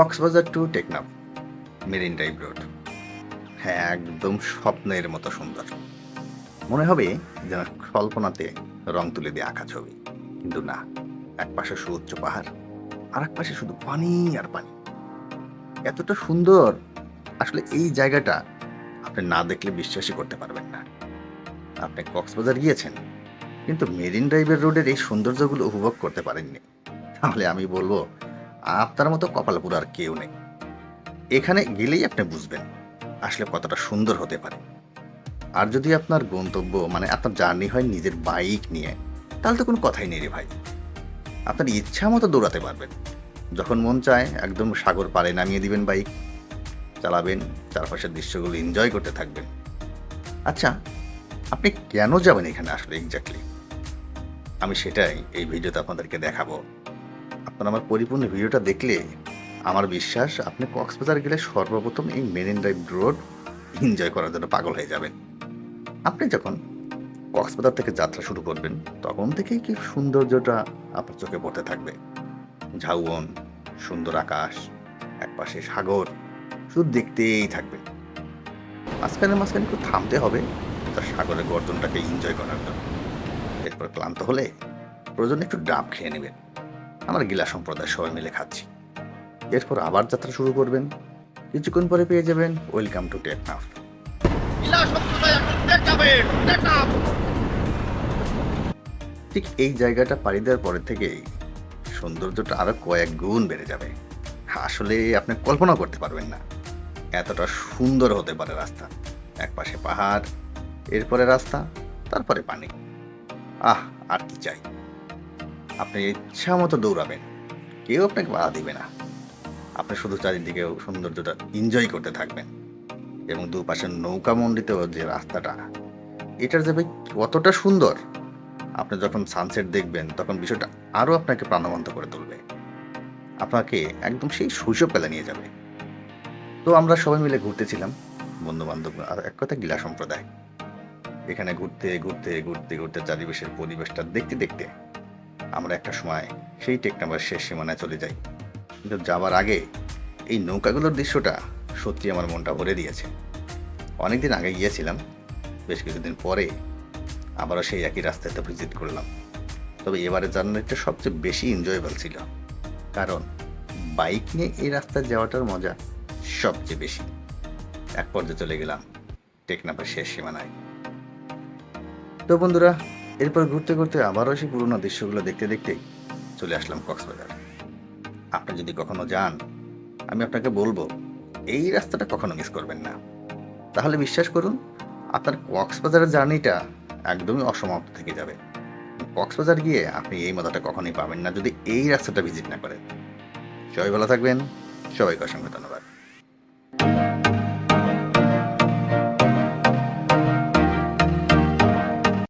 Cox's Bazar to Teknaf, marine drive road. হ্যাঁ একদম স্বপ্নের মতো সুন্দর। মনে হবে যেন কল্পনাতে রং তুলে দিয়ে আঁকা ছবি। কিন্তু না, এক পাশে সুউচ্চ পাহাড়, আর এক পাশে শুধু পানি আর পানি। এতটা সুন্দর, আসলে এই জায়গাটা আপনি না দেখলে বিশ্বাসই করতে পারবেন না। আপনি কক্সবাজার গিয়েছেন, কিন্তু মেরিন ড্রাইভের রোডের এই সৌন্দর্যগুলো উপভোগ করতে পারেননি। তাহলে আমি বলব আপনার মতো কপালপুর আর কেউ নেই। এখানে গেলেই আপনি বুঝবেন আসলে কতটা সুন্দর হতে পারে। আর যদি আপনার গন্তব্য মানে আপনার জার্নি হয় নিজের বাইক নিয়ে, তাহলে তো কোনো কথাই নেই রে ভাই। আপনার ইচ্ছা মতো দৌড়াতে পারবেন। যখন মন চায়, একদম সাগর পাড়ে নামিয়ে দিবেন বাইক, চালাবেন, চারপাশের দৃশ্যগুলো এনজয় করতে থাকবেন। আচ্ছা আপনি কেন যাবেন এখানে আসলে এক্স্যাক্টলি আমি সেটাই এই ভিডিওতে আপনাদেরকে দেখাবো। আপনারা আমার পরিপূর্ণ ভিডিওটা দেখলে আমার বিশ্বাস আপনি কক্সবাজার গেলে সর্বপ্রথম এই মেরিন ড্রাইভ রোড এনজয় করার জন্য পাগল হয়ে যাবেন। আপনি যখন কক্সবাজার থেকে যাত্রা শুরু করবেন, তখন থেকেই কি সৌন্দর্যটা আপনার চোখে পড়তে থাকবে? ঝাউবন, সুন্দর আকাশ, একপাশে সাগর, শুধু দেখতেই থাকবে। মাঝখানে মাঝখানে একটু থামতে হবে, তার সাগরের গর্জনটাকে এনজয় করার জন্য। এরপর ক্লান্ত হলে প্রয়োজন একটু ডাব খেয়ে নেবেন। আমার গিলা সম্প্রদায় সবাই মিলে খাচ্ছি। এরপর আবার যাত্রা শুরু করবেন। কিছুক্ষণ পরে পেয়ে যাবেন ওয়েলকাম টু টেকনাফ ঠিক এই জায়গাটা পাড়ি দেওয়ার পরে থেকেই সৌন্দর্যটা আরও কয়েক গুণ বেড়ে যাবে। আসলে আপনি কল্পনা করতে পারবেন না। এতটা সুন্দর হতে পারে রাস্তা। এক পাশে পাহাড় এরপরে রাস্তা তারপরে পানি। আহ আর কি চাই? আপনি ইচ্ছা মতো দৌড়াবেন। কেউ আপনাকে বাধা দিবে না। আপনি শুধু চারিদিকে সৌন্দর্যটা এনজয় করতে থাকবেন এবং দুপাশের নৌকা মন্ডিত যে রাস্তাটা, এটার যাবে কতটা সুন্দর, আপনি যখন সানসেট দেখবেন, তখন বিষয়টা আরও আপনাকে প্রাণবন্ত করে তুলবে। আপনাকে একদম সেই শৈশবকালে নিয়ে যাবে। তো আমরা সবাই মিলে ঘুরতেছিলাম বন্ধু বান্ধব আর এক কথা গিলা সম্প্রদায়। এখানে ঘুরতে ঘুরতে ঘুরতে ঘুরতে চারিপাশের পরিবেশটা দেখতে দেখতে আমরা একটা সময় সেই টেকনাবার শেষ সীমানায় চলে যাই। কিন্তু যাবার আগে এই নৌকাগুলোর দৃশ্যটা সত্যি আমার মনটা ভরে দিয়েছে। অনেকদিন আগে গিয়েছিলাম, বেশ কিছুদিন পরে আবারও সেই একই রাস্তাতে ভিজিট করলাম। তবে এবারে জার্নিটা সবচেয়ে বেশি এনজয়েবল ছিল, কারণ বাইক নিয়ে এই রাস্তায় যাওয়াটার মজা সবচেয়ে বেশি। এক পর্যায়ে চলে গেলাম টেকনাফের শেষ সীমানায়। তো বন্ধুরা এরপর ঘুরতে ঘুরতে আবারও সেই পুরোনো দৃশ্যগুলো দেখতে দেখতে চলে আসলাম কক্সবাজার। আপনি যদি কখনো যান, আমি আপনাকে বলব, এই রাস্তাটা কখনো মিস করবেন না। তাহলে বিশ্বাস করুন, আপনার কক্সবাজারের জার্নিটা একদমই অসমাপ্ত থেকে যাবে। কক্সবাজার গিয়ে আপনি এই মজাটা কখনোই পাবেন না যদি এই রাস্তাটা ভিজিট না করেন। সবাই ভালো থাকবেন, সবাইকে অসংখ্য ধন্যবাদ।